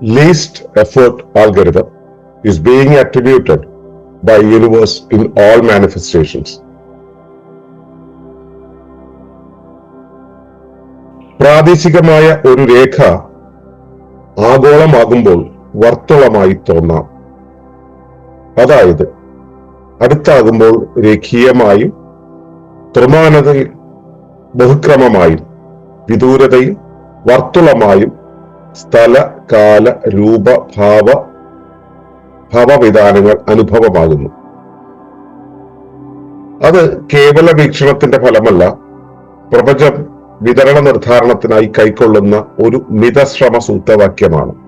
least effort algorithm is being attributed by universe in all manifestations. പ്രാദേശികമായ ഒരു രേഖ ആഗോളമാകുമ്പോൾ വർത്തുളമായി തോന്നാം അതായത് അടുത്താകുമ്പോൾ രേഖീയമായും ത്രിമാനതയിൽ ബഹുക്രമമായും വിദൂരതയിൽ വർത്തുളമായും സ്ഥല കാല രൂപ ഭാവ ഭാവവിധാനങ്ങൾ അനുഭവമാകുന്നു. അത് കേവല വീക്ഷണത്തിന്റെ ഫലമല്ല. പ്രപഞ്ചം വിതരണ നിർദ്ധാരണത്തിനായി കൈക്കൊള്ളുന്ന ഒരു മിതശ്രമ സൂത്രവാക്യമാണ്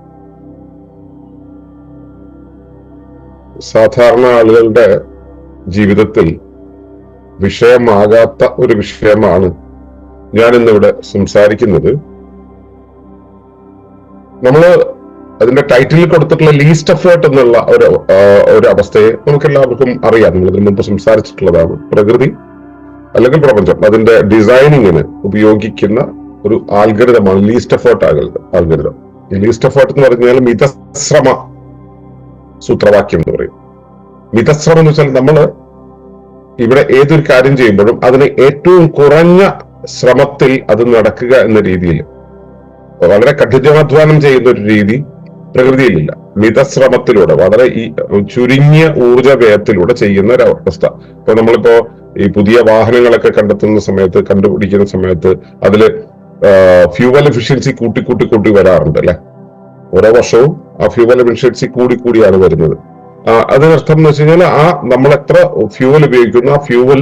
സാധാരണ ആളുകളുടെ ജീവിതത്തിൽ വിഷയമാകാത്ത ഒരു വിഷയമാണ് ഞാൻ ഇന്നിവിടെ സംസാരിക്കുന്നത്. നമ്മൾ അതിന്റെ ടൈറ്റിൽ കൊടുത്തിട്ടുള്ള ലീസ്റ്റ് എഫേർട്ട് എന്നുള്ള ഒരു ഒരു അവസ്ഥയെ നമുക്ക് എല്ലാവർക്കും അറിയാം. നമ്മൾ ഇതിനു മുമ്പ് സംസാരിച്ചിട്ടുള്ളതാണ്. പ്രകൃതി അല്ലെങ്കിൽ പ്രപഞ്ചം. അതിന്റെ ഡിസൈനിങ്ങിന് ഉപയോഗിക്കുന്ന ഒരു ആൽഗരിതമാണ് ലീസ്റ്റ് എഫേർട്ട് ആൽഗരിതം ഈ ലീസ്റ്റ് എഫേർട്ട് എന്ന് പറഞ്ഞാൽ മിതശ്രമ. സൂത്രവാക്യം എന്ന് പറയും. മിതശ്രമം എന്ന് വെച്ചാൽ നമ്മൾ ഇവിടെ ഏതൊരു കാര്യം ചെയ്യുമ്പോഴും അതിന് ഏറ്റവും കുറഞ്ഞ ശ്രമത്തിൽ അത് നടക്കുക എന്ന രീതിയിൽ വളരെ കഠിനാധ്വാനം ചെയ്യുന്ന ഒരു രീതി പ്രകൃതിയിലില്ല. മിതശ്രമത്തിലൂടെ വളരെ ഈ ചുരുങ്ങിയ ഊർജ വ്യയത്തിലൂടെ ചെയ്യുന്ന ഒരു അവസ്ഥ. ഇപ്പൊ നമ്മളിപ്പോ ഈ പുതിയ വാഹനങ്ങളൊക്കെ കണ്ടെത്തുന്ന സമയത്ത് കണ്ടുപിടിക്കുന്ന സമയത്ത് അതിൽ ഫ്യൂവൽ എഫിഷ്യൻസി കൂട്ടി കൂട്ടി കൂട്ടി വരാറുണ്ട് അല്ലെ? ഓരോ വർഷവും ആ ഫ്യൂവൽ എഫിഷ്യൻസി കൂടി കൂടിയാണ് വരുന്നത്. അതിനർത്ഥം എന്ന് വെച്ച് കഴിഞ്ഞാൽ ആ നമ്മൾ എത്ര ഫ്യൂവൽ ഉപയോഗിക്കുന്നു ആ ഫ്യൂവൽ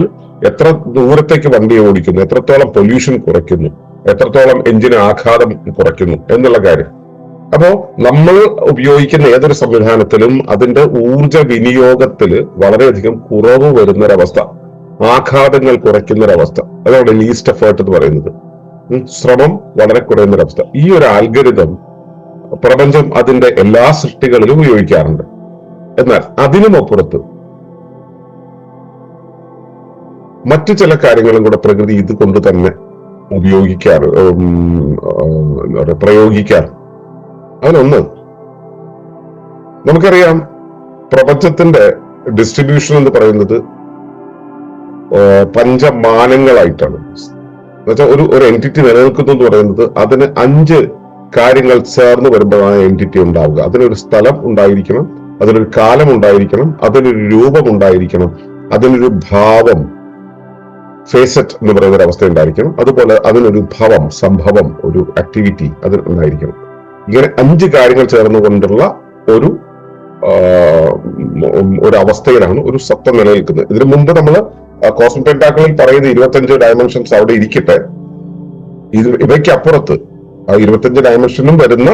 എത്ര ദൂരത്തേക്ക് വണ്ടി ഓടിക്കുന്നു എത്രത്തോളം പൊല്യൂഷൻ കുറയ്ക്കുന്നു എത്രത്തോളം എഞ്ചിൻ ആഘാതം കുറയ്ക്കുന്നു എന്നുള്ള കാര്യം. അപ്പോ നമ്മൾ ഉപയോഗിക്കുന്ന ഏതൊരു സംവിധാനത്തിലും അതിന്റെ ഊർജ വിനിയോഗത്തിൽ വളരെയധികം കുറവ് വരുന്നൊരവസ്ഥ ആഘാതങ്ങൾ കുറയ്ക്കുന്നൊരവസ്ഥ അതാണ് ലീസ്റ്റ് എഫേർട്ട് എന്ന് പറയുന്നത്. ശ്രമം വളരെ കുറയുന്നൊരവസ്ഥ. ഈ ഒരു ആൽഗരിതം പ്രപഞ്ചം അതിന്റെ എല്ലാ സൃഷ്ടികളിലും ഉപയോഗിക്കാറുണ്ട്. എന്നാൽ അതിനും അപ്പുറത്ത് മറ്റു ചില കാര്യങ്ങളും കൂടെ പ്രകൃതി ഇത് കൊണ്ട് തന്നെ ഉപയോഗിക്കാറ് എന്താ പറയുക പ്രയോഗിക്കാറ്. അതിലൊന്ന് നമുക്കറിയാം പ്രപഞ്ചത്തിന്റെ ഡിസ്ട്രിബ്യൂഷൻ എന്ന് പറയുന്നത് പഞ്ചമാനങ്ങളായിട്ടാണ്. എന്നുവെച്ചാൽ ഒരു ഒരു എന്റിറ്റി നിലനിൽക്കുന്നു എന്ന് പറയുന്നത് അതിന് അഞ്ച് കാര്യങ്ങൾ ചേർന്ന് വരുമ്പോഴാണ് എന്റിറ്റി ഉണ്ടാവുക. അതിനൊരു സ്ഥലം ഉണ്ടായിരിക്കണം അതിനൊരു കാലം ഉണ്ടായിരിക്കണം അതിനൊരു രൂപം ഉണ്ടായിരിക്കണം അതിനൊരു ഭാവം ഫേസറ്റ് എന്ന് പറയുന്ന ഒരു അവസ്ഥ ഉണ്ടായിരിക്കണം. അതുപോലെ അതിനൊരു ഭവം സംഭവം ഒരു ആക്ടിവിറ്റി അത് ഉണ്ടായിരിക്കണം. ഇങ്ങനെ അഞ്ച് കാര്യങ്ങൾ ചേർന്നുകൊണ്ടുള്ള ഒരു ഒരു അവസ്ഥയിലാണ് ഒരു സത്വം നിലനിൽക്കുന്നത്. ഇതിനു മുമ്പ് നമ്മൾ കോസ്മിക് ടെന്റാക്കളിൽ പറയുന്ന ഇരുപത്തഞ്ച് ഡയമെൻഷൻസ് അവിടെ ഇരിക്കട്ടെ. ഇത് ഇവയ്ക്ക് അപ്പുറത്ത് ആ ഇരുപത്തഞ്ച് ഡയമെൻഷനും വരുന്ന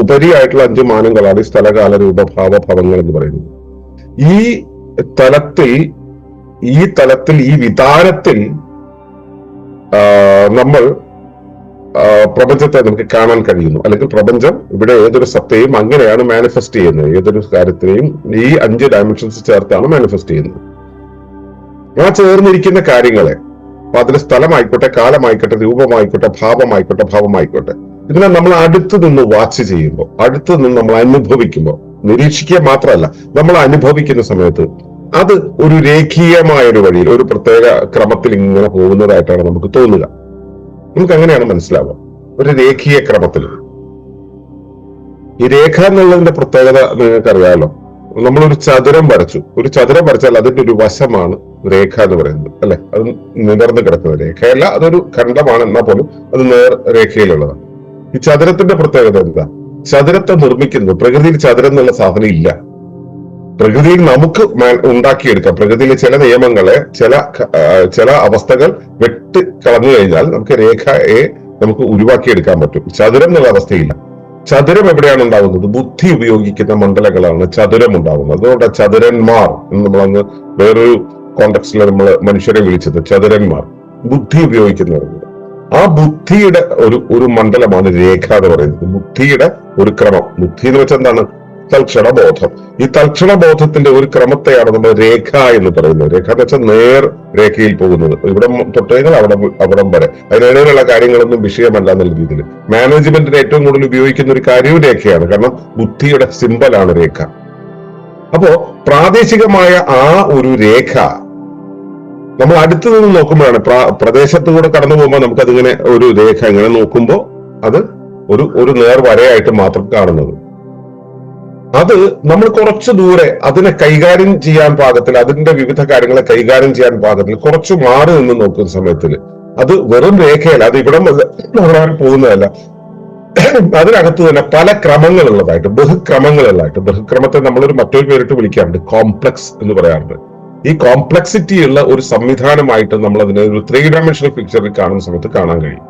ഉപരിയായിട്ടുള്ള അഞ്ച് മാനങ്ങളാണ് ഈ സ്ഥലകാല രൂപഭാവ ഭവങ്ങൾ എന്ന് പറയുന്നത്. ഈ തലത്തിൽ ഈ തലത്തിൽ ഈ വിധാനത്തിൽ നമ്മൾ പ്രപഞ്ചത്തെ നമുക്ക് കാണാൻ കഴിയുന്നു. അല്ലെങ്കിൽ പ്രപഞ്ചം ഇവിടെ ഏതൊരു സത്തയും അങ്ങനെയാണ് മാനിഫെസ്റ്റ് ചെയ്യുന്നത്. ഏതൊരു കാര്യത്തിനെയും ഈ അഞ്ച് ഡയമെൻഷൻസ് ചേർത്താണ് മാനിഫെസ്റ്റ് ചെയ്യുന്നത്. ആ ചേർന്നിരിക്കുന്ന കാര്യങ്ങളെ അപ്പൊ അതിന് സ്ഥലമായിക്കോട്ടെ കാലമായിക്കോട്ടെ രൂപമായിക്കോട്ടെ ഭാവമായിക്കോട്ടെ ഭാവമായിക്കോട്ടെ. ഇതിനെ നമ്മൾ അടുത്ത് നിന്ന് വാച്ച് ചെയ്യുമ്പോൾ അടുത്ത് നിന്ന് നമ്മൾ അനുഭവിക്കുമ്പോൾ നിരീക്ഷിക്കുക മാത്രമല്ല നമ്മൾ അനുഭവിക്കുന്ന സമയത്ത് അത് ഒരു രേഖീയമായ ഒരു വഴിയിൽ ഒരു പ്രത്യേക ക്രമത്തിൽ ഇങ്ങനെ പോകുന്നതായിട്ടാണ് നമുക്ക് തോന്നുക. നമുക്ക് അങ്ങനെയാണ് മനസ്സിലാവുക. ഒരു രേഖീയ ക്രമത്തിൽ. ഈ രേഖ എന്നുള്ളതിന്റെ പ്രത്യേകത നിങ്ങൾക്കറിയാലോ. ഒരു ചതുരം വരച്ചു. ഒരു ചതുരം വരച്ചാൽ അതിന്റെ ഒരു വശമാണ് രേഖ എന്ന് പറയുന്നത് അല്ലെ? അത് നിവർന്ന് കിടക്കുന്ന രേഖയല്ല അതൊരു ഖണ്ഡമാണ് എന്നാൽ പോലും അത് നേർ രേഖയിലുള്ളതാണ്. ഈ ചതുരത്തിന്റെ പ്രത്യേകത എന്താ? ചതുരത്തെ നിർമ്മിക്കുന്നത് പ്രകൃതിയിൽ ചതുരം എന്നുള്ള സാധനം ഇല്ല. പ്രകൃതിയിൽ നമുക്ക് ഉണ്ടാക്കിയെടുക്കാം. പ്രകൃതിയിലെ ചില നിയമങ്ങളെ ചില ചില അവസ്ഥകൾ വെട്ടി കളഞ്ഞു കഴിഞ്ഞാൽ നമുക്ക് രേഖയെ നമുക്ക് ഉരുവാക്കിയെടുക്കാൻ പറ്റും. ചതുരം എന്നുള്ള അവസ്ഥയില്ല. ചതുരം എവിടെയാണ് ഉണ്ടാകുന്നത്? ബുദ്ധി ഉപയോഗിക്കുന്ന മണ്ഡലങ്ങളാണ് ചതുരം ഉണ്ടാകുന്നത്. അതുകൊണ്ട് ചതുരന്മാർ എന്ന് നമ്മളങ്ങ് വേറൊരു കോണ്ടക്സ്റ്റിൽ നമ്മൾ മനുഷ്യരെ വിളിച്ചത് ചതുരന്മാർ. ബുദ്ധി ഉപയോഗിക്കുന്നവരുണ്ട് ആ ബുദ്ധിയുടെ ഒരു ഒരു മണ്ഡലമാണ് രേഖ എന്ന് പറയുന്നത്. ബുദ്ധിയുടെ ഒരു ക്രമം. ബുദ്ധി എന്ന് വെച്ചാൽ എന്താണ്? തൽക്ഷണ ബോധം ഈ തൽക്ഷണ ബോധത്തിന്റെ ഒരു ക്രമത്തെയാണ് നമ്മൾ രേഖ എന്ന് പറയുന്നത്. രേഖ എന്ന് വെച്ചാൽ നേർ രേഖയിൽ പോകുന്നത്. ഇവിടെ തൊട്ട് കഴിഞ്ഞാൽ അവിടെ അവിടം വരെ. അതിനിടയിലുള്ള കാര്യങ്ങളൊന്നും വിഷയമല്ല എന്നുള്ള രീതിയിൽ. മാനേജ്മെന്റിന് ഏറ്റവും കൂടുതൽ ഉപയോഗിക്കുന്ന ഒരു കാര്യവും രേഖയാണ്. കാരണം ബുദ്ധിയുടെ സിമ്പലാണ് രേഖ. അപ്പോ പ്രാദേശികമായ ആ ഒരു രേഖ നമ്മൾ അടുത്തു നിന്ന് നോക്കുമ്പോഴാണ്. പ്ര- പ്രദേശത്ത് കൂടെ കടന്നു പോകുമ്പോൾ നമുക്ക് അതിങ്ങനെ ഒരു രേഖ ഇങ്ങനെ നോക്കുമ്പോൾ അത് ഒരു ഒരു നേർവരയായിട്ട് മാത്രം കാണുന്നത്. അത് നമ്മൾ കുറച്ച് ദൂരെ അതിനെ കൈകാര്യം ചെയ്യാൻ പാകത്തിൽ അതിന്റെ വിവിധ കാര്യങ്ങളെ കൈകാര്യം ചെയ്യാൻ പാകത്തിൽ കുറച്ച് മാറി നിന്ന് നോക്കുന്ന സമയത്തിൽ അത് വെറും രേഖയല്ല അത് ഇവിടെ നമ്മളാരും പോകുന്നതല്ല. അതിനകത്ത് തന്നെ പല ക്രമങ്ങളുള്ളതായിട്ട് ബഹുക്രമങ്ങളുള്ളതായിട്ട് ബഹുക്രമത്തെ നമ്മളൊരു മറ്റൊരു പേരിട്ട് വിളിക്കാറുണ്ട് കോംപ്ലക്സ് എന്ന് പറയാറുണ്ട്. ഈ കോംപ്ലക്സിറ്റി ഉള്ള ഒരു സംവിധാനമായിട്ട് നമ്മൾ അതിനെ ഒരു ത്രീ ഡയമെൻഷണൽ പിക്ചറിൽ കാണുന്ന സമയത്ത് കാണാൻ കഴിയും.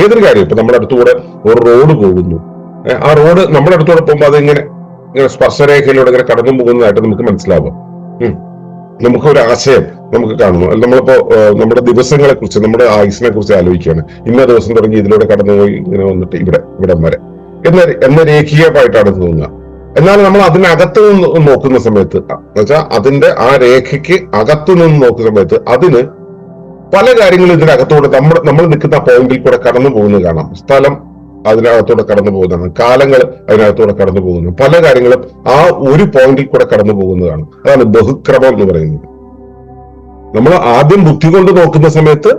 ഏതൊരു കാര്യം ഇപ്പൊ നമ്മുടെ അടുത്തുകൂടെ ഒരു റോഡ് പോകുന്നു. ആ റോഡ് നമ്മുടെ അടുത്തൂടെ പോകുമ്പോൾ അതിങ്ങനെ ഇങ്ങനെ സ്പർശരേഖയിലൂടെ ഇങ്ങനെ കടന്നു പോകുന്നതായിട്ട് നമുക്ക് മനസ്സിലാവും. നമുക്ക് ഒരു ആശയം നമുക്ക് കാണുന്നു. നമ്മളിപ്പോ നമ്മുടെ ദിവസങ്ങളെ കുറിച്ച് നമ്മുടെ ആയുസിനെ കുറിച്ച് ആലോചിക്കുകയാണ്. ഇന്ന ദിവസം തുടങ്ങി ഇതിലൂടെ കടന്നുപോയി ഇങ്ങനെ വന്നിട്ട് ഇവിടെ ഇവിടം വരെ. എന്ന എന്ന രേഖീയമായിട്ടാണ് തോന്നുക. എന്നാൽ നമ്മൾ അതിനകത്ത് നിന്ന് നോക്കുന്ന സമയത്ത് എന്നുവെച്ചാൽ അതിന്റെ ആ രേഖയ്ക്ക് അകത്തു നിന്ന് നോക്കുന്ന സമയത്ത് അതിന് പല കാര്യങ്ങളും ഇതിനകത്തൂടെ നമ്മൾ നമ്മൾ നിൽക്കുന്ന പോയിന്റിൽ കൂടെ കടന്നു പോകുന്നത് കാണാം. സ്ഥലം അതിനകത്തൂടെ കടന്നു പോകുന്നതാണ്. കാലങ്ങൾ അതിനകത്തൂടെ കടന്നു പോകുന്നു. പല കാര്യങ്ങളും ആ ഒരു പോയിന്റിൽ കൂടെ കടന്നു പോകുന്നതാണ് അതാണ് ബഹുക്രമം എന്ന് പറയുന്നത്. നമ്മൾ ആദ്യം ബുദ്ധി കൊണ്ട് നോക്കുന്ന സമയത്ത്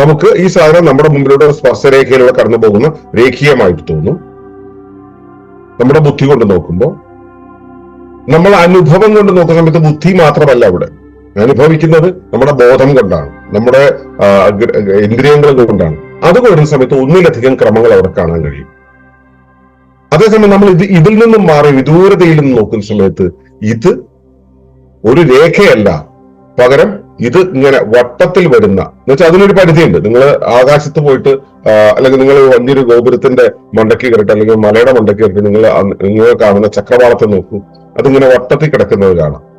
നമുക്ക് ഈ സാധനം നമ്മുടെ മുമ്പിലൂടെ സ്പർശരേഖയിലൂടെ കടന്നു പോകുന്ന രേഖീയമായിട്ട് തോന്നും. നമ്മുടെ ബുദ്ധി കൊണ്ട് നോക്കുമ്പോൾ നമ്മൾ അനുഭവം കൊണ്ട് നോക്കുന്ന സമയത്ത് ബുദ്ധി മാത്രമല്ല അവിടെ. അനുഭവിക്കുന്നത് നമ്മുടെ ബോധം കൊണ്ടാണ് നമ്മുടെ ഇന്ദ്രിയങ്ങൾ കൊണ്ടാണ്. അത് വരുന്ന സമയത്ത് ഒന്നിലധികം ക്രമങ്ങൾ അവിടെ കാണാൻ കഴിയും. അതേസമയം നമ്മൾ ഇത് ഇതിൽ നിന്നും മാറി വിദൂരതയിൽ നിന്ന് നോക്കുന്ന സമയത്ത് ഇത് ഒരു രേഖയല്ല. പകരം ഇത് ഇങ്ങനെ വട്ടത്തിൽ വരുന്ന എന്നുവെച്ചാൽ അതിനൊരു പരിധിയുണ്ട്. നിങ്ങൾ ആകാശത്ത് പോയിട്ട് അല്ലെങ്കിൽ നിങ്ങൾ വലിയൊരു ഗോപുരത്തിന്റെ മണ്ടയ്ക്ക് കയറിട്ട് അല്ലെങ്കിൽ മലയുടെ മണ്ടയ്ക്ക് കയറിട്ട് നിങ്ങൾ നിങ്ങൾ കാണുന്ന ചക്രവാളത്തെ നോക്കൂ. അതിങ്ങനെ വട്ടത്തിൽ കിടക്കുന്നത് കാണാം.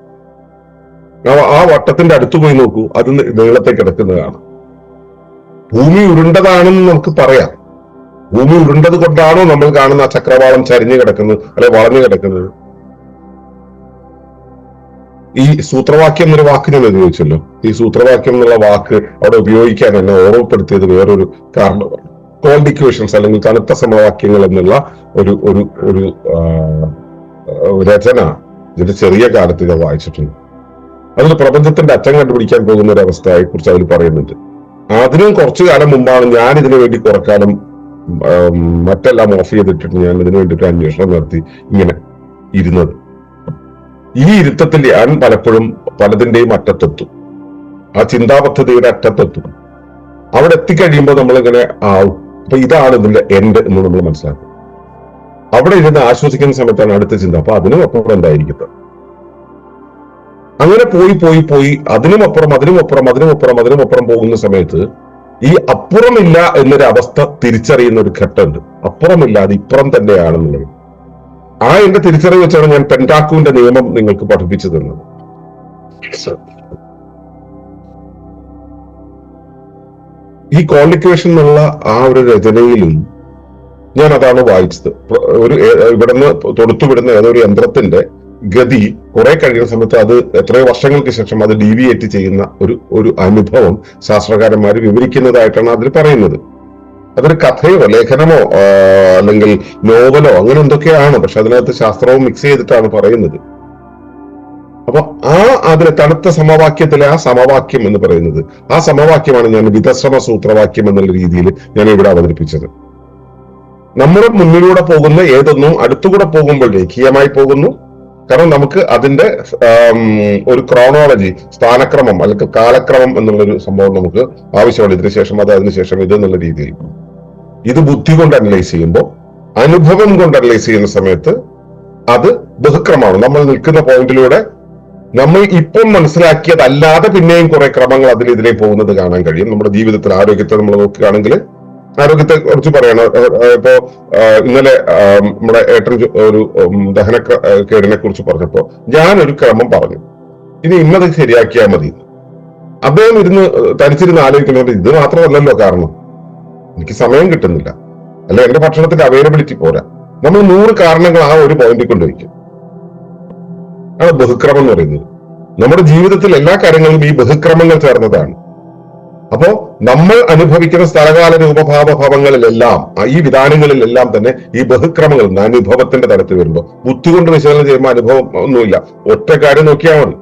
ആ- വട്ടത്തിന്റെ അടുത്ത് പോയി നോക്കൂ. അത് നീളത്തെ കിടക്കുന്നത് കാണാം. ഭൂമി ഉരുണ്ടതാണെന്ന് നമുക്ക് പറയാം. ഭൂമി ഉരുണ്ടത് കൊണ്ടാണോ നമ്മൾ കാണുന്ന ആ ചക്രവാളം ചരിഞ്ഞു കിടക്കുന്നത് അല്ലെ വളഞ്ഞു കിടക്കുന്നത്? ഈ സൂത്രവാക്യം എന്നൊരു വാക്ക് ഞാൻ ഉപയോഗിച്ചല്ലോ. ഈ സൂത്രവാക്യം എന്നുള്ള വാക്ക് അവിടെ ഉപയോഗിക്കാൻ എന്നെ ഓർമ്മപ്പെടുത്തിയത് വേറൊരു കാരണമാണ് കോൾഡ് ഇക്വേഷൻസ് അല്ലെങ്കിൽ തണുത്ത സമവാക്യങ്ങൾ എന്നുള്ള ഒരു ഒരു ഒരു രചന ഇതിന്റെ ചെറിയ കാലത്ത് ഞാൻ വായിച്ചിട്ടുണ്ട്. അതിൽ പ്രപഞ്ചത്തിന്റെ അറ്റം കണ്ടുപിടിക്കാൻ പോകുന്ന ഒരു അവസ്ഥയെ കുറിച്ച് അതിൽ പറയുന്നുണ്ട്. അതിനും കുറച്ചു കാലം മുമ്പാണ് ഞാൻ ഇതിനു വേണ്ടി കുറക്കാലം മറ്റെല്ലാം ഓഫ് ചെയ്തിട്ടിട്ട് ഞാൻ ഇതിനു വേണ്ടിയിട്ട് അന്വേഷണം നടത്തി ഇങ്ങനെ ഇരുന്നത്. ഈ ഇരുത്തത്തിൽ ഞാൻ പലപ്പോഴും പലതിന്റെയും അറ്റത്തെത്തും. ആ ചിന്താപദ്ധതിയുടെ അറ്റത്തെത്തും. അവിടെ എത്തിക്കഴിയുമ്പോൾ നമ്മളിങ്ങനെ ആവും അപ്പൊ ഇതാണ് ഇതിന്റെ എൻഡ് എന്ന് നമ്മൾ മനസ്സിലാക്കും. അവിടെ ഇരുന്ന് ആശ്വസിക്കുന്ന സമയത്താണ് അടുത്ത ചിന്ത. അപ്പൊ അതിനും അപ്പുറം എന്തായിരിക്കുന്നത് അങ്ങനെ പോയി പോയി പോയി അതിനും അപ്പുറം അതിനും അപ്പുറം അതിനും അപ്പുറം അതിനും അപ്പുറം പോകുന്ന സമയത്ത് ഈ അപ്പുറമില്ല എന്നൊരു അവസ്ഥ തിരിച്ചറിയുന്ന ഒരു ഘട്ടമുണ്ട്. അപ്പുറമില്ല അത് ഇപ്പുറം തന്നെയാണെന്നുള്ളത്. ആ എന്റെ തിരിച്ചറിവ് വെച്ചാണ് ഞാൻ പെൻഡാക്കുവിന്റെ നിയമം നിങ്ങൾക്ക് പഠിപ്പിച്ചു തന്നത് ഈ കോളിക്വേഷൻ എന്നുള്ള ആ ഒരു രചനയിലും ഞാൻ അതാണ് വായിച്ചത്. ഒരു ഇവിടുന്ന് തൊടുത്തുവിടുന്ന ഏതൊരു യന്ത്രത്തിന്റെ ഗതി കുറെ കഴിയുന്ന സമയത്ത് അത് എത്രയോ വർഷങ്ങൾക്ക് ശേഷം അത് ഡീവിയേറ്റ് ചെയ്യുന്ന ഒരു ഒരു അനുഭവം ശാസ്ത്രകാരന്മാർ വിവരിക്കുന്നതായിട്ടാണ് അതിൽ പറയുന്നത്. അതൊരു കഥയോ ലേഖനമോ അല്ലെങ്കിൽ നോവലോ അങ്ങനെ എന്തൊക്കെയാണ്. പക്ഷെ അതിനകത്ത് ശാസ്ത്രവും മിക്സ് ചെയ്തിട്ടാണ് പറയുന്നത്. അപ്പൊ ആ അതിലെ തണുത്ത സമവാക്യത്തിലെ ആ സമവാക്യം എന്ന് പറയുന്നത് ആ സമവാക്യമാണ് ഞാൻ വിതശ്രമ സൂത്രവാക്യം എന്നുള്ള രീതിയിൽ ഞാൻ ഇവിടെ അവതരിപ്പിച്ചത്. നമ്മുടെ മുന്നിലൂടെ പോകുന്ന ഏതൊന്നും അടുത്തുകൂടെ പോകുമ്പോൾ രേഖീയമായി പോകുന്നു. കാരണം നമുക്ക് അതിന്റെ ഒരു ക്രോണോളജി സ്ഥാനക്രമം അല്ലെങ്കിൽ കാലക്രമം എന്നുള്ളൊരു സംഭവം നമുക്ക് ആവശ്യമാണ്. ഇതിനുശേഷം അത് അതിനുശേഷം ഇത് എന്നുള്ള രീതിയിൽ. ഇത് ബുദ്ധി കൊണ്ട് അനലൈസ് ചെയ്യുമ്പോൾ അനുഭവം കൊണ്ട് അനലൈസ് ചെയ്യുന്ന സമയത്ത് അത് ബഹുക്രമാണ് നമ്മൾ നിൽക്കുന്ന പോയിന്റിലൂടെ നമ്മൾ ഇപ്പം മനസ്സിലാക്കിയതല്ലാതെ പിന്നെയും കുറെ ക്രമങ്ങൾ അതിൽ ഇതിലേ പോകുന്നത് കാണാൻ കഴിയും. നമ്മുടെ ജീവിതത്തിൽ ആരോഗ്യത്തെ നമ്മൾ നോക്കുകയാണെങ്കിൽ ആരോഗ്യത്തെ കുറിച്ച് പറയണം. ഇപ്പോ ഇന്നലെ നമ്മുടെ ഏട്ടൻ ഒരു ദഹന കേടിനെ കുറിച്ച് പറഞ്ഞപ്പോ ഞാൻ ഒരു ക്രമം പറഞ്ഞു. ഇനി ഇന്നത് ശരിയാക്കിയാൽ മതി. അദ്ദേഹം ഇരുന്ന് തനിച്ചിരുന്ന് ആലോചിക്കുന്നുണ്ട് ഇത് മാത്രമല്ലല്ലോ കാരണം. എനിക്ക് സമയം കിട്ടുന്നില്ല. അല്ല എന്റെ ഭക്ഷണത്തിന്റെ അവൈലബിലിറ്റി പോരാ. നമ്മൾ നൂറ് കാരണങ്ങൾ ആ ഒരു പോയിന്റിൽ കൊണ്ടുവയ്ക്കും ആണ് ബഹുക്രമം എന്ന് പറയുന്നത്. നമ്മുടെ ജീവിതത്തിൽ എല്ലാ കാര്യങ്ങളും ഈ ബഹുക്രമങ്ങൾ ചേർന്നതാണ്. അപ്പോ നമ്മൾ അനുഭവിക്കുന്ന സ്ഥലകാല രൂപഭാവ ഭാവങ്ങളിലെല്ലാം ഈ വിധാനങ്ങളിലെല്ലാം തന്നെ ഈ ബഹുക്രമങ്ങൾ അനുഭവത്തിന്റെ തലത്തിൽ വരുമ്പോൾ ബുദ്ധി കൊണ്ട് വിശകലനം ചെയ്യുമ്പോൾ അനുഭവം ഒന്നുമില്ല. ഒറ്റ കാര്യം നോക്കിയാൽ മതി.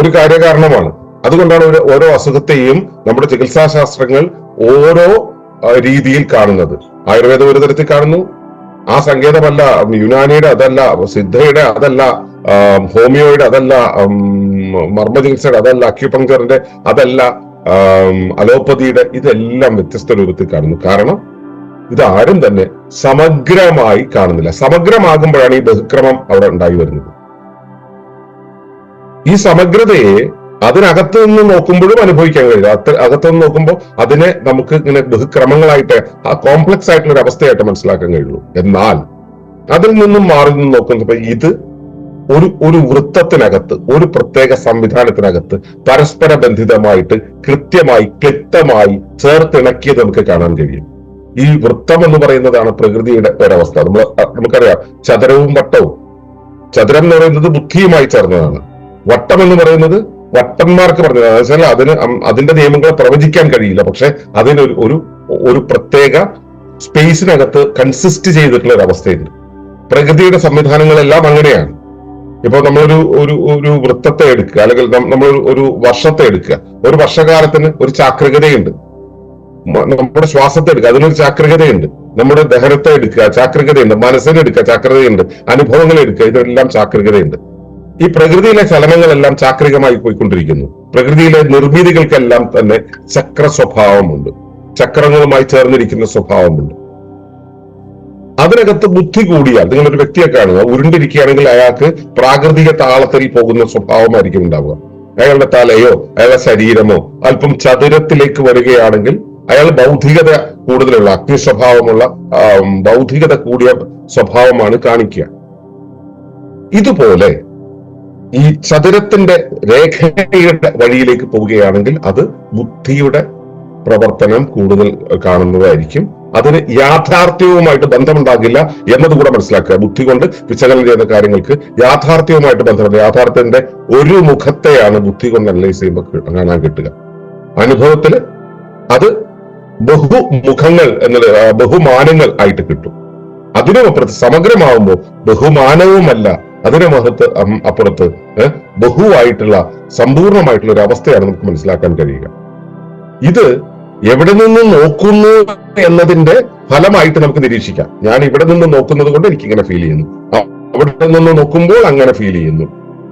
ഒരു കാര്യകാരണമാണ്. അതുകൊണ്ടാണ് ഓരോ അസുഖത്തെയും നമ്മുടെ ചികിത്സാ ശാസ്ത്രങ്ങൾ ഓരോ രീതിയിൽ കാണുന്നത്. ആയുർവേദം ഒരു തരത്തിൽ കാണുന്നു. ആ സങ്കേതമല്ല യുനാനിയുടെ അതല്ല സിദ്ധയുടെ അതല്ല ഹോമിയോയുടെ അതല്ല മർമ്മ ചികിത്സയുടെ അതല്ല അക്യുപങ്കറിന്റെ അതല്ല അലോപ്പതിയുടെ ഇതെല്ലാം വ്യത്യസ്ത രൂപത്തിൽ കാണുന്നു. കാരണം ഇതാരും തന്നെ സമഗ്രമായി കാണുന്നില്ല. സമഗ്രമാകുമ്പോഴാണ് ഈ ബഹുക്രമം അവിടെ ഉണ്ടായി വരുന്നത്. ഈ സമഗ്രതയെ അതിനകത്ത് നിന്ന് നോക്കുമ്പോഴും അനുഭവിക്കാൻ കഴിയില്ല. അത് അകത്ത് നിന്ന് നോക്കുമ്പോൾ അതിനെ നമുക്ക് ഇങ്ങനെ ബഹുക്രമങ്ങളായിട്ട് ആ കോംപ്ലക്സ് ആയിട്ടുള്ള ഒരു അവസ്ഥയായിട്ട് മനസ്സിലാക്കാൻ കഴിയുള്ളൂ. എന്നാൽ അതിൽ നിന്നും മാറി നിന്ന് നോക്കുമ്പോൾ ഇത് ഒരു ഒരു വൃത്തത്തിനകത്ത് ഒരു പ്രത്യേക സംവിധാനത്തിനകത്ത് പരസ്പര ബന്ധിതമായിട്ട് കൃത്യമായി ക്ലിപ്തമായി ചേർത്തിണക്കിയത് നമുക്ക് കാണാൻ കഴിയും. ഈ വൃത്തം എന്ന് പറയുന്നതാണ് പ്രകൃതിയുടെ ഒരവസ്ഥ. നമ്മൾ നമുക്കറിയാം ചതുരവും വട്ടവും. ചതുരം എന്ന് പറയുന്നത് ബുദ്ധിയുമായി ചേർന്നതാണ്. വട്ടം എന്ന് പറയുന്നത് വട്ടന്മാർക്ക് പറഞ്ഞത്. വെച്ചാൽ അതിന് അതിന്റെ നിയമങ്ങളെ പ്രവചിക്കാൻ കഴിയില്ല. പക്ഷെ അതിനൊരു ഒരു ഒരു പ്രത്യേക സ്പേസിനകത്ത് കൺസിസ്റ്റ് ചെയ്തിട്ടുള്ള ഒരു അവസ്ഥയുണ്ട്. പ്രകൃതിയുടെ സംവിധാനങ്ങളെല്ലാം അങ്ങനെയാണ്. ഇപ്പൊ നമ്മളൊരു ഒരു ഒരു വൃത്തത്തെ എടുക്കുക അല്ലെങ്കിൽ നമ്മൾ ഒരു- വർഷത്തെ എടുക്കുക. ഒരു വർഷകാലത്തിന് ഒരു ചാക്രികതയുണ്ട്. നമ്മുടെ ശ്വാസത്തെ എടുക്കുക അതിനൊരു ചാക്രികതയുണ്ട്. നമ്മുടെ ദഹനത്തെ എടുക്കുക ചാക്രികതയുണ്ട്. മനസ്സിനെ എടുക്കുക ചാക്രികതയുണ്ട്. അനുഭവങ്ങൾ എടുക്കുക ഇതെല്ലാം ചാക്രികതയുണ്ട്. ഈ പ്രകൃതിയിലെ ചലനങ്ങളെല്ലാം ചാക്രികമായി പോയിക്കൊണ്ടിരിക്കുന്നു. പ്രകൃതിയിലെ നിർമ്മിതികൾക്കെല്ലാം തന്നെ ചക്ര സ്വഭാവമുണ്ട്. ചക്രങ്ങളുമായി ചേർന്നിരിക്കുന്ന സ്വഭാവമുണ്ട്. അതിനകത്ത് ബുദ്ധി കൂടിയാൽ നിങ്ങളൊരു വ്യക്തിയെ കാണുക ഉരുണ്ടിരിക്കുകയാണെങ്കിൽ അയാൾക്ക് പ്രാകൃതിക താളത്തിൽ പോകുന്ന സ്വഭാവമായിരിക്കും ഉണ്ടാവുക. അയാളുടെ തലയോ അയാളുടെ ശരീരമോ അല്പം ചതുരത്തിലേക്ക് വരികയാണെങ്കിൽ അയാൾ ബൗദ്ധികത കൂടുതലുള്ള അഗ്നി സ്വഭാവമുള്ള ബൗദ്ധികത കൂടിയ സ്വഭാവമാണ് കാണിക്കുക. ഇതുപോലെ ഈ ചതുരത്തിന്റെ രേഖയുടെ വഴിയിലേക്ക് പോവുകയാണെങ്കിൽ അത് ബുദ്ധിയുടെ പ്രവർത്തനം കൂടുതൽ കാണുന്നതായിരിക്കും. അതിന് യാഥാർത്ഥ്യവുമായിട്ട് ബന്ധമുണ്ടാകില്ല എന്നത് കൂടെ മനസ്സിലാക്കുക. ബുദ്ധി കൊണ്ട് വിശകലനം ചെയ്യുന്ന കാര്യങ്ങൾക്ക് യാഥാർത്ഥ്യവുമായിട്ട് ബന്ധമുണ്ട്. യാഥാർത്ഥ്യത്തിന്റെ ഒരു മുഖത്തെയാണ് ബുദ്ധി കൊണ്ട് അനലൈസ് ചെയ്യുമ്പോൾ കാണാൻ കിട്ടുക. അനുഭവത്തിൽ അത് ബഹുമുഖങ്ങൾ എന്നത് ബഹുമാനങ്ങൾ ആയിട്ട് കിട്ടും. അതിനുമപ്പുറത്ത് സമഗ്രമാവുമ്പോൾ ബഹുമാനവുമല്ല അതിന് മഹത്ത് അപ്പുറത്ത് ബഹുവായിട്ടുള്ള സമ്പൂർണമായിട്ടുള്ള ഒരു അവസ്ഥയാണ് നമുക്ക് മനസ്സിലാക്കാൻ കഴിയുക. ഇത് എവിടെ നിന്ന് നോക്കുന്നു എന്നതിന്റെ ഫലമായിട്ട് നമുക്ക് നിരീക്ഷിക്കാം. ഞാൻ ഇവിടെ നിന്ന് നോക്കുന്നത് കൊണ്ട് എനിക്ക് ഇങ്ങനെ ഫീൽ ചെയ്യുന്നു അവിടെ നിന്ന് നോക്കുമ്പോൾ അങ്ങനെ ഫീൽ ചെയ്യുന്നു.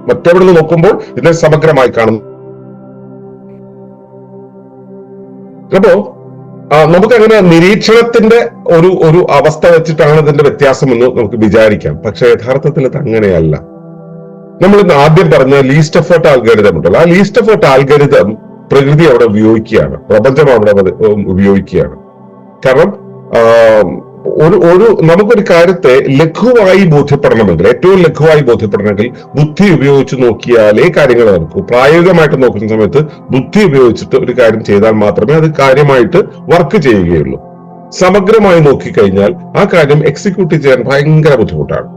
മറ്റെവിടെ നിന്ന് നോക്കുമ്പോൾ ഇതിനെ സമഗ്രമായി കാണുന്നു. അപ്പോ നമുക്ക് അങ്ങനെ നിരീക്ഷണത്തിന്റെ ഒരു ഒരു അവസ്ഥ വെച്ചിട്ടാണ് ഇതിന്റെ വ്യത്യാസം എന്ന് നമുക്ക് വിചാരിക്കാം. പക്ഷെ യഥാർത്ഥത്തിൽ ഇത് അങ്ങനെയല്ല നമ്മൾ ഇന്ന് ആദ്യം പറഞ്ഞ ലീസ്റ്റ് എഫേർട്ട് ആൽഗരിതം ഉണ്ടല്ലോ. ആ ലീസ്റ്റ് എഫേർട്ട് ആൽഗരിതം പ്രകൃതി അവിടെ ഉപയോഗിക്കുകയാണ്. പ്രപഞ്ചം അവിടെ ഉപയോഗിക്കുകയാണ്. കാരണം ഒരു ഒരു നമുക്കൊരു കാര്യത്തെ ലഘുവായി ബോധ്യപ്പെടണമെങ്കിൽ ഏറ്റവും ലഘുവായി ബോധ്യപ്പെടണമെങ്കിൽ ബുദ്ധി ഉപയോഗിച്ച് നോക്കിയാലേ കാര്യങ്ങൾ നടക്കൂ. പ്രായോഗികമായിട്ട് നോക്കുന്ന സമയത്ത് ബുദ്ധി ഉപയോഗിച്ചിട്ട് ഒരു കാര്യം ചെയ്താൽ മാത്രമേ അത് കാര്യമായിട്ട് വർക്ക് ചെയ്യുകയുള്ളൂ. സമഗ്രമായി നോക്കിക്കഴിഞ്ഞാൽ ആ കാര്യം എക്സിക്യൂട്ട് ചെയ്യാൻ ഭയങ്കര ബുദ്ധിമുട്ടാണ്.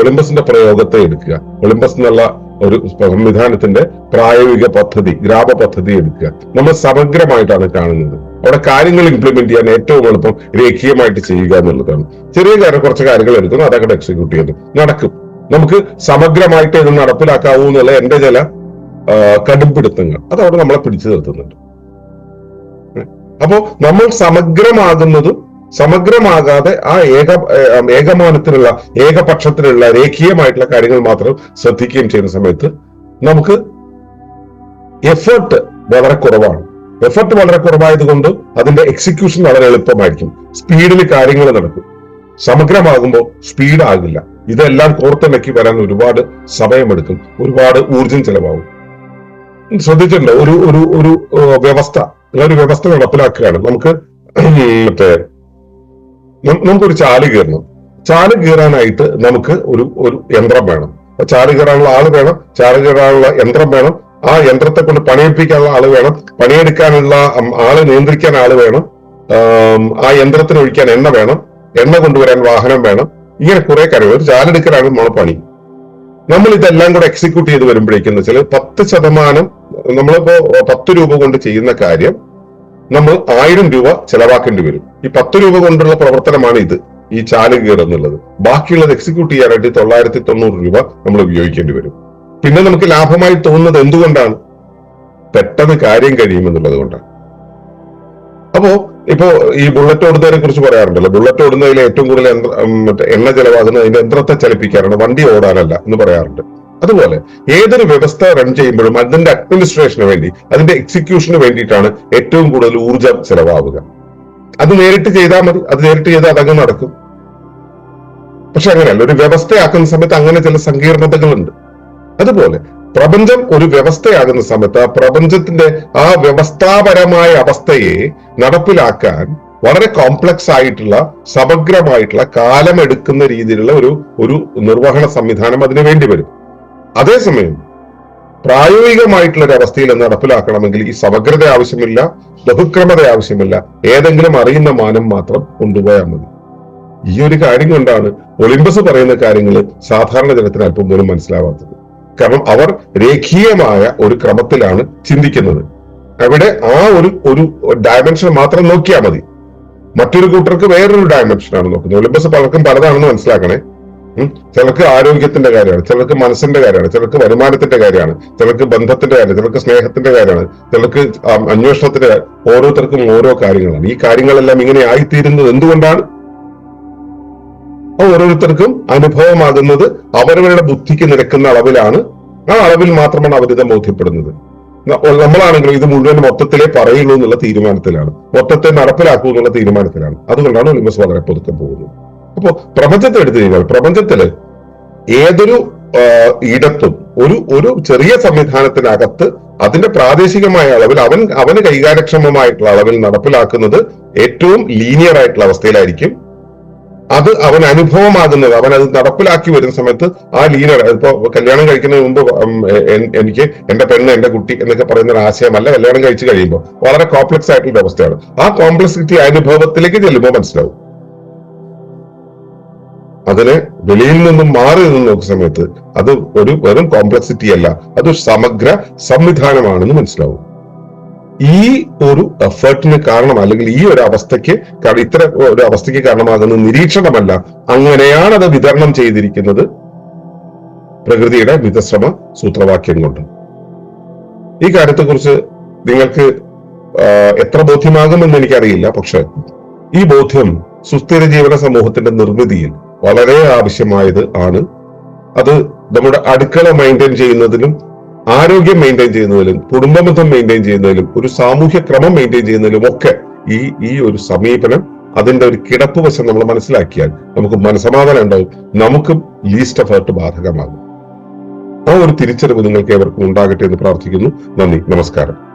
ഒളിമ്പസിന്റെ പ്രയോഗത്തെ എടുക്കുക. ഒളിമ്പസ് എന്നുള്ള ഒരു സംവിധാനത്തിന്റെ പ്രായോഗിക പദ്ധതി ഗ്രാമ പദ്ധതി എടുക്കുക. നമ്മൾ സമഗ്രമായിട്ടാണ് കാണുന്നത്. അവിടെ കാര്യങ്ങൾ ഇംപ്ലിമെന്റ് ചെയ്യാൻ ഏറ്റവും എളുപ്പം രേഖീയമായിട്ട് ചെയ്യുക എന്നുള്ളതാണ്. ചെറിയ കാര്യം കുറച്ച് കാര്യങ്ങൾ എടുക്കുന്നു അതങ്ങോട്ട് എക്സിക്യൂട്ട് ചെയ്യുന്നു നടക്കും. നമുക്ക് സമഗ്രമായിട്ട് ഇത് നടപ്പിലാക്കാവൂ എന്നുള്ള എന്റെ ചില കടുംപിടുത്തങ്ങൾ. അതവിടെ നമ്മളെ പിടിച്ചു നിർത്തുന്നുണ്ട്. അപ്പോ നമ്മൾ സമഗ്രമാകുന്നതും സമഗ്രമാകാതെ ആ ഏക ഏകമാനത്തിലുള്ള ഏകപക്ഷത്തിലുള്ള രേഖീയമായിട്ടുള്ള കാര്യങ്ങൾ മാത്രം ശ്രദ്ധിക്കുകയും ചെയ്യുന്ന സമയത്ത് നമുക്ക് എഫേർട്ട് വളരെ കുറവാണ്. എഫർട്ട് വളരെ കുറവായതുകൊണ്ട് അതിന്റെ എക്സിക്യൂഷൻ വളരെ എളുപ്പമായിരിക്കും. സ്പീഡിൽ കാര്യങ്ങൾ നടക്കും. സമഗ്രമാകുമ്പോൾ സ്പീഡ് ആകില്ല. ഇതെല്ലാം കോർത്തിണക്കി വരാൻ ഒരുപാട് സമയമെടുക്കും. ഒരുപാട് ഊർജം ചെലവാകും. ശ്രദ്ധിച്ചിട്ടുണ്ടോ ഒരു ഒരു ഒരു വ്യവസ്ഥ. ഒരു വ്യവസ്ഥ നടപ്പിലാക്കുകയാണ്. നമുക്ക് മറ്റേ നമുക്കൊരു ചാൽ കീറണം. ചാൽ കീറാനായിട്ട് നമുക്ക് ഒരു ഒരു യന്ത്രം വേണം. ചാൽ കീറാനുള്ള ആൾ വേണം. ചാൽ കീറാനുള്ള യന്ത്രം വേണം. ആ യന്ത്രത്തെ കൊണ്ട് പണിയിപ്പിക്കാനുള്ള ആൾ വേണം. പണിയെടുക്കാനുള്ള ആളെ നിയന്ത്രിക്കാൻ ആൾ വേണം. ആ യന്ത്രത്തിന് ഒഴിക്കാൻ എണ്ണ വേണം. എണ്ണ കൊണ്ടുവരാൻ വാഹനം വേണം. ഇങ്ങനെ കുറെ കാര്യങ്ങൾ. ഒരു ചാലെടുക്കലാണ് നമ്മളെ പണി. നമ്മൾ ഇതെല്ലാം കൂടെ എക്സിക്യൂട്ട് ചെയ്ത് വരുമ്പോഴേക്കും വെച്ചാൽ പത്ത് ശതമാനം നമ്മളിപ്പോ പത്ത് രൂപ കൊണ്ട് ചെയ്യുന്ന കാര്യം നമ്മൾ ആയിരം രൂപ ചെലവാക്കേണ്ടി വരും. ഈ പത്ത് രൂപ കൊണ്ടുള്ള പ്രവർത്തനമാണ് ഇത്. ഈ ചാൽ കീർ എന്നുള്ളത് ബാക്കിയുള്ളത് എക്സിക്യൂട്ട് ചെയ്യാനായിട്ട് തൊള്ളായിരത്തി തൊണ്ണൂറ് രൂപ നമ്മൾ ഉപയോഗിക്കേണ്ടി വരും. പിന്നെ നമുക്ക് ലാഭമായി തോന്നുന്നത് എന്തുകൊണ്ടാണ്? പെട്ടെന്ന് കാര്യം കഴിയുമെന്നുള്ളത് കൊണ്ടാണ്. അപ്പോ ഇപ്പോ ഈ ബുള്ളറ്റ് ഓടുന്നതിനെ കുറിച്ച് പറയാറുണ്ടല്ലോ. ബുള്ളറ്റ് ഓടുന്നതിൽ ഏറ്റവും കൂടുതൽ മറ്റേ എണ്ണ ചെലവാകുന്നത് അതിന്റെ യന്ത്രത്തെ ചലിപ്പിക്കാനാണ് വണ്ടി ഓടാനല്ല എന്ന് പറയാറുണ്ട്. അതുപോലെ ഏതൊരു വ്യവസ്ഥ റൺ ചെയ്യുമ്പോഴും അതിന്റെ അഡ്മിനിസ്ട്രേഷന് വേണ്ടി അതിന്റെ എക്സിക്യൂഷന് വേണ്ടിയിട്ടാണ് ഏറ്റവും കൂടുതൽ ഊർജം ചെലവാകുക. അത് നേരിട്ട് ചെയ്താൽ മതി. അത് നേരിട്ട് ചെയ്താൽ അതങ്ങ് നടക്കും. പക്ഷെ അങ്ങനെയല്ല. ഒരു വ്യവസ്ഥയാക്കുന്ന സമയത്ത് അങ്ങനെ ചില സങ്കീർണതകളുണ്ട്. അതുപോലെ പ്രപഞ്ചം ഒരു വ്യവസ്ഥയാകുന്ന സമയത്ത് പ്രപഞ്ചത്തിന്റെ ആ വ്യവസ്ഥാപരമായ അവസ്ഥയെ നടപ്പിലാക്കാൻ വളരെ കോംപ്ലക്സ് ആയിട്ടുള്ള സമഗ്രമായിട്ടുള്ള കാലമെടുക്കുന്ന രീതിയിലുള്ള ഒരു ഒരു നിർവഹണ സംവിധാനം അതിന് വേണ്ടി വരും. അതേസമയം പ്രായോഗികമായിട്ടുള്ള ഒരു അവസ്ഥയിൽ നടപ്പിലാക്കണമെങ്കിൽ ഈ സമഗ്രത ആവശ്യമില്ല ബഹുക്രമത ആവശ്യമില്ല. ഏതെങ്കിലും അറിയുന്ന മാനം മാത്രം കൊണ്ടുപോയാൽ മതി. ഈ ഒരു കാര്യം കൊണ്ടാണ് ഒളിമ്പസ് പറയുന്ന കാര്യങ്ങൾ സാധാരണ ജനത്തിന് അല്പം പോലും മനസ്സിലാവാത്തത്. കാരണം അവർ രേഖീയമായ ഒരു ക്രമത്തിലാണ് ചിന്തിക്കുന്നത്. അവിടെ ആ ഒരു ഒരു ഡയമെൻഷൻ മാത്രം നോക്കിയാൽ മതി. മറ്റൊരു കൂട്ടർക്ക് വേറൊരു ഡയമെൻഷനാണ് നോക്കുന്നത്. ഒളിമ്പസ് പലർക്കും പലതാണെന്ന് മനസ്സിലാക്കണേ. ചിലർക്ക് ആരോഗ്യത്തിന്റെ കാര്യമാണ് ചിലർക്ക് മനസ്സിന്റെ കാര്യമാണ് ചിലർക്ക് വരുമാനത്തിന്റെ കാര്യമാണ് ചിലർക്ക് ബന്ധത്തിന്റെ കാര്യമാണ് ചിലർക്ക് സ്നേഹത്തിന്റെ കാര്യമാണ് ചിലർക്ക് അന്വേഷണത്തിന്റെ ഓരോരുത്തർക്കും ഓരോ കാര്യങ്ങളാണ്. ഈ കാര്യങ്ങളെല്ലാം ഇങ്ങനെ ആയിത്തീരുന്നത് എന്തുകൊണ്ടാണ്? ഓരോരുത്തർക്കും അനുഭവമാകുന്നത് അവരവരുടെ ബുദ്ധിക്ക് നിരക്കുന്ന അളവിലാണ് ആ അളവിൽ മാത്രമാണ് അവരിത് ബോധ്യപ്പെടുന്നത്. നമ്മളാണെങ്കിലും ഇത് മുഴുവൻ മൊത്തത്തിലേ പറയുള്ളൂ എന്നുള്ള തീരുമാനത്തിലാണ്. മൊത്തത്തെ നടപ്പിലാക്കൂ എന്നുള്ള തീരുമാനത്തിലാണ്. അതുകൊണ്ടാണ് ഒളിമ്പസ് വളരെ പൊതുക്കം പോകുന്നത്. അപ്പോ പ്രപഞ്ചത്തെ എടുത്തു കഴിഞ്ഞാൽ പ്രപഞ്ചത്തിൽ ഏതൊരു ഇടത്തും ഒരു ഒരു ചെറിയ സംവിധാനത്തിനകത്ത് അതിന്റെ പ്രാദേശികമായ അളവിൽ അവൻ അവന് കൈകാര്യക്ഷമമായിട്ടുള്ള അളവിൽ നടപ്പിലാക്കുന്നത് ഏറ്റവും ലീനിയർ ആയിട്ടുള്ള അവസ്ഥയിലായിരിക്കും. അത് അവൻ അനുഭവമാകുന്നത് അവൻ അത് നടപ്പിലാക്കി വരുന്ന സമയത്ത് ആ ലീനർ ഇപ്പോ കല്യാണം കഴിക്കുന്നതിന് മുമ്പ് എനിക്ക് എന്റെ പെണ്ണ് എന്റെ കുട്ടി എന്നൊക്കെ പറയുന്ന ഒരു ആശയമല്ല കല്യാണം കഴിച്ചു കഴിയുമ്പോൾ വളരെ കോംപ്ലക്സ് ആയിട്ടുള്ള അവസ്ഥയാണ്. ആ കോംപ്ലക്സിറ്റി അനുഭവത്തിലേക്ക് ചെല്ലുമ്പോൾ മനസ്സിലാവും. അതിനെ വെളിയിൽ നിന്നും മാറി നിന്ന് നോക്കുന്ന സമയത്ത് അത് ഒരു വെറും കോംപ്ലക്സിറ്റി അല്ല അത് സമഗ്ര സംവിധാനമാണെന്ന് മനസ്സിലാവും. ഈ ഒരു എഫേർട്ടിന് കാരണം അല്ലെങ്കിൽ ഈ ഒരു അവസ്ഥയ്ക്ക് ഇത്ര ഒരു അവസ്ഥയ്ക്ക് കാരണമാകുന്ന നിരീക്ഷണമല്ല. അങ്ങനെയാണ് അത് വിതരണം ചെയ്തിരിക്കുന്നത് പ്രകൃതിയുടെ മിതശ്രമ സൂത്രവാക്യം കൊണ്ട്. ഈ കാര്യത്തെക്കുറിച്ച് നിങ്ങൾക്ക് എത്ര ബോധ്യമാകുമെന്ന് എനിക്കറിയില്ല. പക്ഷെ ഈ ബോധ്യം സുസ്ഥിര ജീവന സമൂഹത്തിന്റെ നിർമ്മിതിയിൽ വളരെ ആവശ്യമായത് ആണ്. അത് നമ്മുടെ അടുക്കള മെയിന്റെയിൻ ചെയ്യുന്നതിലും ആരോഗ്യം മെയിന്റെയിൻ ചെയ്യുന്നതിലും കുടുംബബന്ധം മെയിന്റെയിൻ ചെയ്യുന്നതിലും ഒരു സാമൂഹ്യ ക്രമം മെയിന്റെയിൻ ചെയ്യുന്നതിലും ഒക്കെ ഈ ഈ ഒരു സമീപനം അതിന്റെ ഒരു കിടപ്പ് വശം നമ്മൾ മനസ്സിലാക്കിയാൽ നമുക്ക് മനസമാധാനം ഉണ്ടാവും. നമുക്കും ലീസ്റ്റ് എഫേർട്ട് ബാധകമാകും. ആ ഒരു തിരിച്ചറിവ് നിങ്ങൾക്ക് ഏവർക്കും ഉണ്ടാകട്ടെ എന്ന് പ്രാർത്ഥിക്കുന്നു. നന്ദി. നമസ്കാരം.